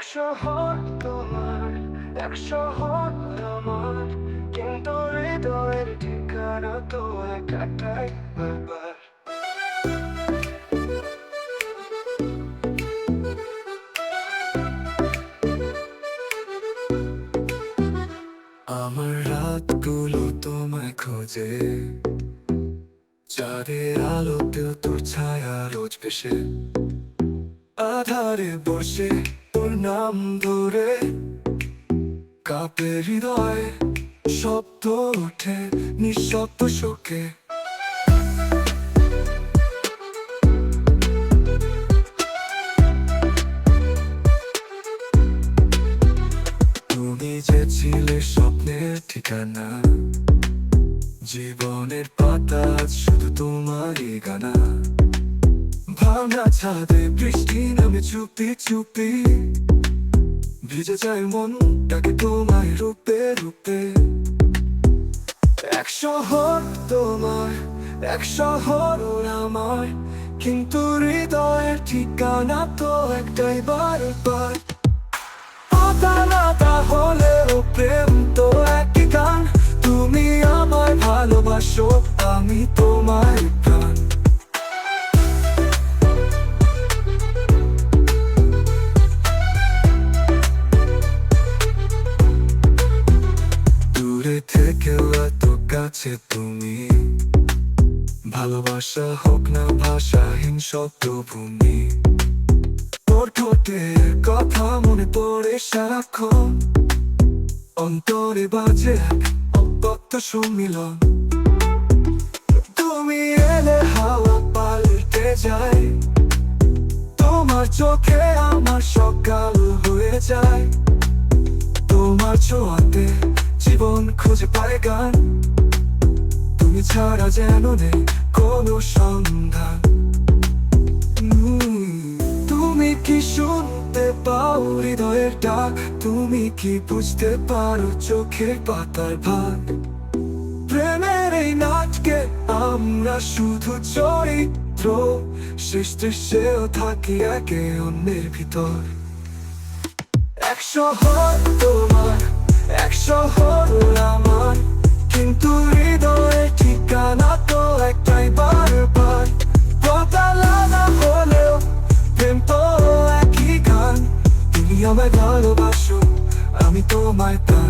এক শহর তোমার, এক শহর আমার। কিন্তু হৃদয়ের ঠিকানা তো একটাই বারবার। আমার রাতগুলো তোমায় খোঁজে। চাঁদের আলোতেও তোর ছায়া রোজ ভেসে। আধারে বসে তোর নাম ধরে কাপে হৃদয় শব্দ ওঠে, নিঃশব্দ শোকে। তুমি যে ছিলে স্বপ্নের ঠিকানা, জীবনের পাতা শুধু তোমারই গানা। ভাঙা ছাদে বৃষ্টি নামে চুপি চুপি। ভিজে যায় মন ডাকে তোমায় রূপে রূপে। এক শহর তোমার, এক শহর আমার। কিন্তু হৃদয়ের ঠিকানা তো একটাই বারবার। আলাদা হলেও প্রেম তো একই গান। তুমি আমায় ভালোবাসো, আমি তোমায় দূরে থেকেও এত কাছে তুমি। ভালোবাসা হোক না ভাষাহীন শব্দভূমি তোর ঠোঁটের কথা মনে পড়ে সারাক্ষণ। অন্তরে বাজে অব্যক্ত সম্মিলন। তুমি এলে হাওয়া পাল্টে যায়। তোমার চোখে আমার সকাল হয়ে যায়। তোমার ছোঁয়াতে খুঁজে পায় গান। তুমি ছাড়া যেন নেই কোনো সন্ধান। তুমি কি শুনতে পাও হৃদয়ের ডাক? তুমি কি বুঝতে পারো চোখের পাতার ভাগ প্রেমের এই নাটকে আমরা শুধু চরিত্র। শেষ দৃশ্যেও থাকি একে অন্যের ভিতর। এক শহর তোমার এক শহর আমি তোমায় প্রাণ